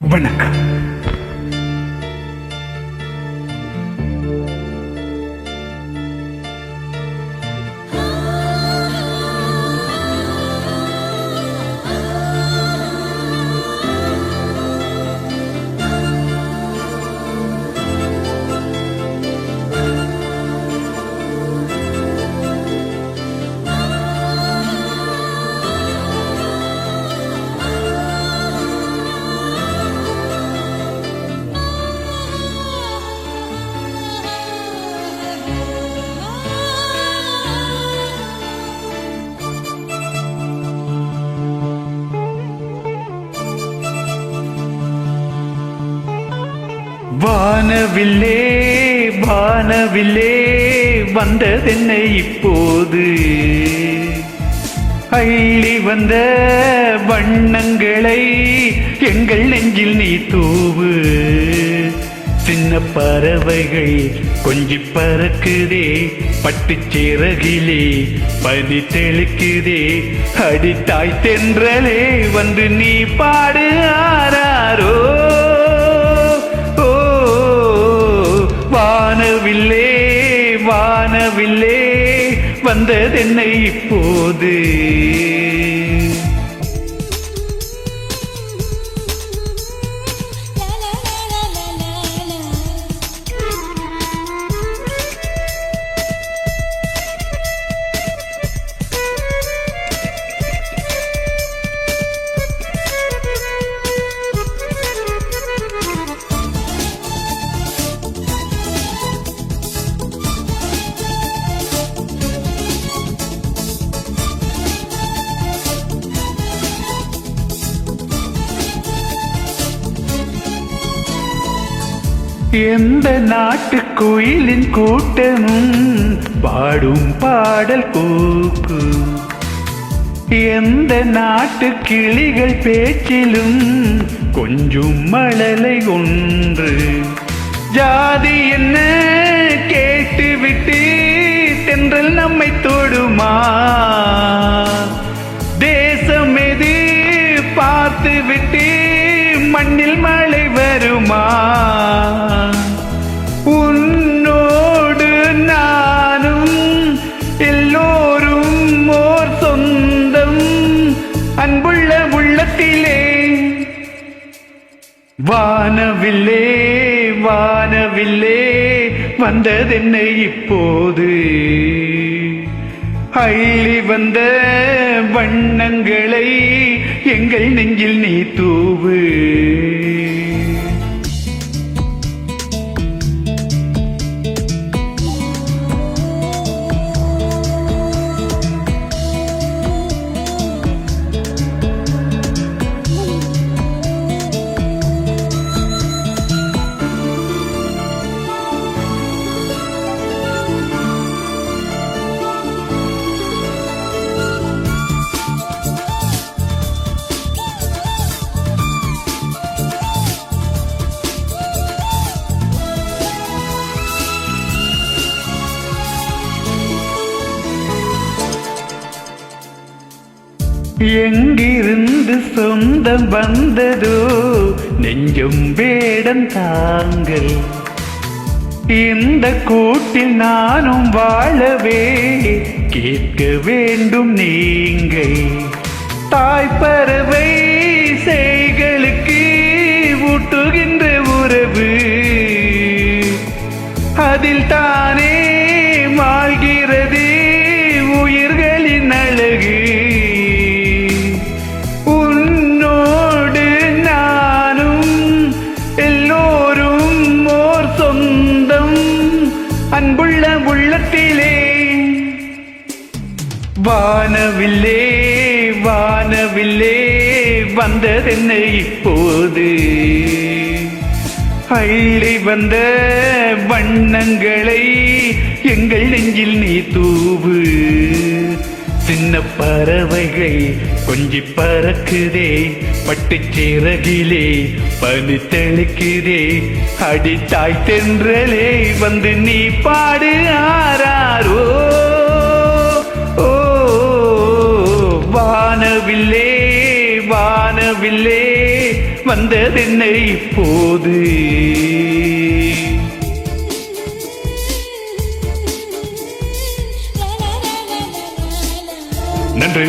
வணக்கம் வானவில்லே வானவில்லே வந்ததென்னை இப்போது? அள்ளி வந்த வண்ணங்களை எங்கள் நெஞ்சில் நீ தூவு. சின்ன பறவைகள் கொஞ்சி பறக்குதே பட்டு சிறகிலே பனி தெளிக்குதே அடித்தாய் தென்றலே வந்து நீ பாடு ஆராரோ? வானவில்லே வானவில்லே வந்ததென்னை இப்போது. எந்த நாட்டு குயிலின் கூட்டமும் பாடும் பாடல் கூக்கு எந்த நாட்டு கிளிகள் பேச்சிலும் கொஞ்சம் மழலை ஒன்று ஜாதி என்ன கேட்டுவிட்டு தென்றல் நம்மை தொடுமா? தேசம் எது பார்த்து விட்டு மண்ணில் மழை வருமா? உன்னோடு நானும் எல்லோரும் ஓர் சொந்தம் அன்புள்ள உள்ளத்திலே. வானவில்லே வானவில்லே வந்ததென்னை இப்போது? அள்ளி வந்த வண்ணங்களை எங்கள் நெஞ்சில் நீ தூவு. எங்கிருந்து சொந்தம் வந்ததோ? நெஞ்சும் வேடம் தாங்கள் இந்த கூட்டில் நானும் வாழவே கேட்க வேண்டும் நீங்கள். தாய்ப்பறவை செய்களுக்கு ஊட்டுகின்ற உறவு. அதில் தான் அன்புள்ள உள்ளத்திலே. வானவில்லே வானவில்லே வந்ததென்னை இப்போது? அள்ளி வந்த வண்ணங்களை எங்கள் நெஞ்சில் நீ தூவு. சின்ன பறவைகள் கொஞ்சி பறக்குதே பட்டு சிறகிலே பனி தெளிக்குதே அடித்தாய் தென்றலே வந்து நீ பாடு ஆராரோ? ஓ வானவில்லே வானவில்லே வந்ததென்னை இப்போது? நன்றி.